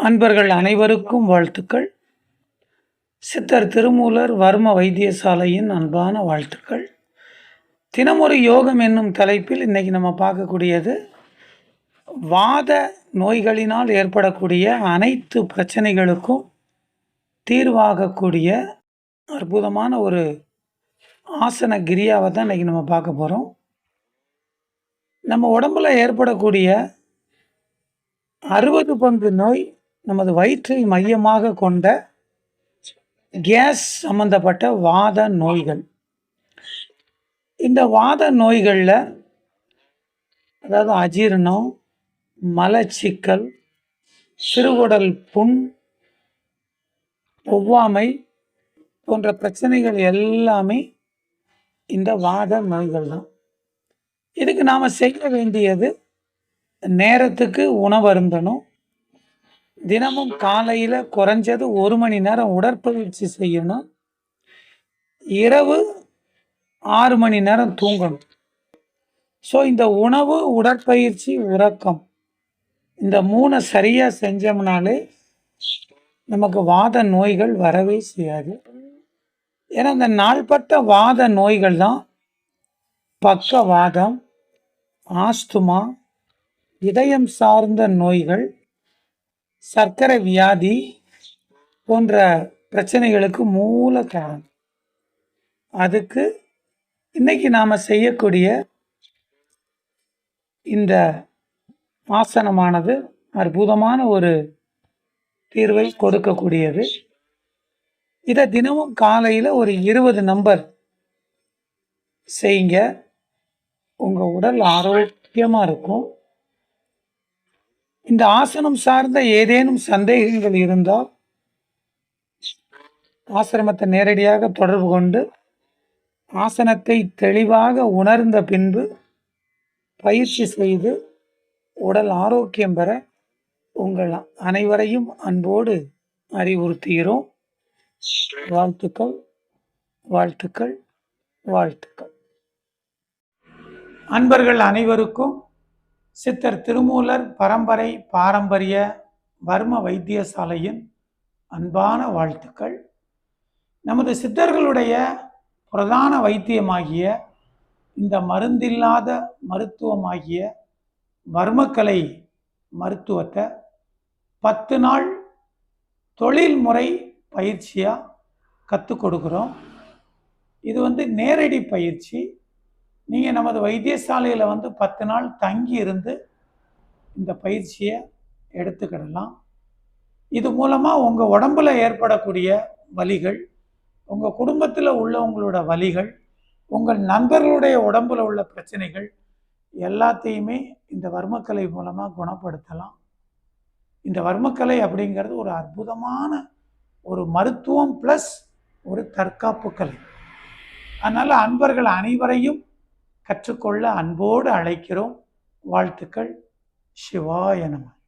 அன்பர்கள் அனைவருக்கும் வாழ்த்துக்கள். சித்தர் திருமூலர் வர்ம வைத்தியசாலையின் அன்பான வாழ்த்துக்கள். தினமொரு யோகம் என்னும் தலைப்பில் இன்னைக்கு நம்ம பார்க்கக்கூடியது வாத நோய்களினால் ஏற்படக்கூடிய அனைத்து பிரச்சனைகளுக்கும் தீர்வாகக்கூடிய அற்புதமான ஒரு ஆசன கிரியாவை தான் இன்றைக்கி நம்ம பார்க்க போகிறோம் நம்ம உடம்பில் ஏற்படக்கூடிய அறுபது பங்கு நோய் நமது வயிற்றை மையமாக கொண்ட கேஸ் சம்பந்தப்பட்ட வாத நோய்கள். இந்த வாத நோய்களில் அதாவது அஜீரணம் மலச்சிக்கல் சிறுகுடல் புண் ஒவ்வாமை போன்ற பிரச்சனைகள் எல்லாமே இந்த வாத நோய்கள் தான். இதுக்கு நாம் செய்ய வேண்டியது நேரத்துக்கு உணவருந்தணும் தினமும் காலையில் குறைஞ்சது ஒரு மணி நேரம் உடற்பயிற்சி செய்யணும். இரவு ஆறு மணி நேரம் தூங்கணும். ஸோ இந்த உணவு உடற்பயிற்சி உறக்கம் இந்த மூணை சரியாக செஞ்சோம்னாலே நமக்கு வாத நோய்கள் வரவே செய்யாது. ஏன்னா இந்த நாள்பட்ட வாத நோய்கள் தான் பக்கவாதம் ஆஸ்துமா இதயம் சார்ந்த நோய்கள் சர்க்கரை வியாதி போன்ற பிரச்சனைகளுக்கு மூல காரணம். அதுக்கு இன்னைக்கு நாம் செய்யக்கூடிய இந்த ஆசனமானது அற்புதமான ஒரு தீர்வை கொடுக்கக்கூடியது. இதை தினமும் காலையில் ஒரு இருபது நம்பர் செய்யுங்க. உங்கள் உடல் ஆரோக்கியமாக இருக்கும். இந்த ஆசனம் சார்ந்த ஏதேனும் சந்தேகங்கள் இருந்தால் ஆசிரமத்தை நேரடியாக தொடர்பு கொண்டு ஆசனத்தை தெளிவாக உணர்ந்த பின்பு பயிற்சி செய்து உடல் ஆரோக்கியம் பெற உங்கள் அனைவரையும் அன்போடு அறிவுறுத்துகிறோம். வாழ்த்துக்கள் வாழ்த்துக்கள் வாழ்த்துக்கள். அன்பர்கள் அனைவருக்கும் சித்தர் திருமூலர் பரம்பரை பாரம்பரிய வர்ம வைத்தியசாலையின் அன்பான வாழ்த்துக்கள். நமது சித்தர்களுடைய பிரதான வைத்தியமாகிய இந்த மருந்தில்லாத மருத்துவமாகிய வர்மக்கலை மருத்துவத்தை பத்து நாள் தொழில்முறை பயிற்சியாக கற்றுக் கொடுக்குறோம். இது வந்து நேரடி பயிற்சி. நீங்கள் நமது வைத்தியசாலையில் வந்து பத்து நாள் தங்கி இருந்து இந்த பயிற்சியை எடுத்துக்கிடலாம். இது மூலமாக உங்கள் உடம்பில் ஏற்படக்கூடிய வலிகள் உங்கள் குடும்பத்தில் உள்ளவங்களோட வலிகள் உங்கள் நண்பர்களுடைய உடம்பில் உள்ள பிரச்சனைகள் எல்லாத்தையுமே இந்த வர்மக்கலை மூலமாக குணப்படுத்தலாம். இந்த வர்மக்கலை அப்படிங்கிறது ஒரு அற்புதமான ஒரு மருத்துவம் ப்ளஸ் ஒரு தற்காப்பு கலை. அதனால் அன்பர்கள் அனைவரையும் கற்றுக்கொள்ள அன்போடு அழைக்கிறோம். வாழ்த்துக்கள். சிவாய நம.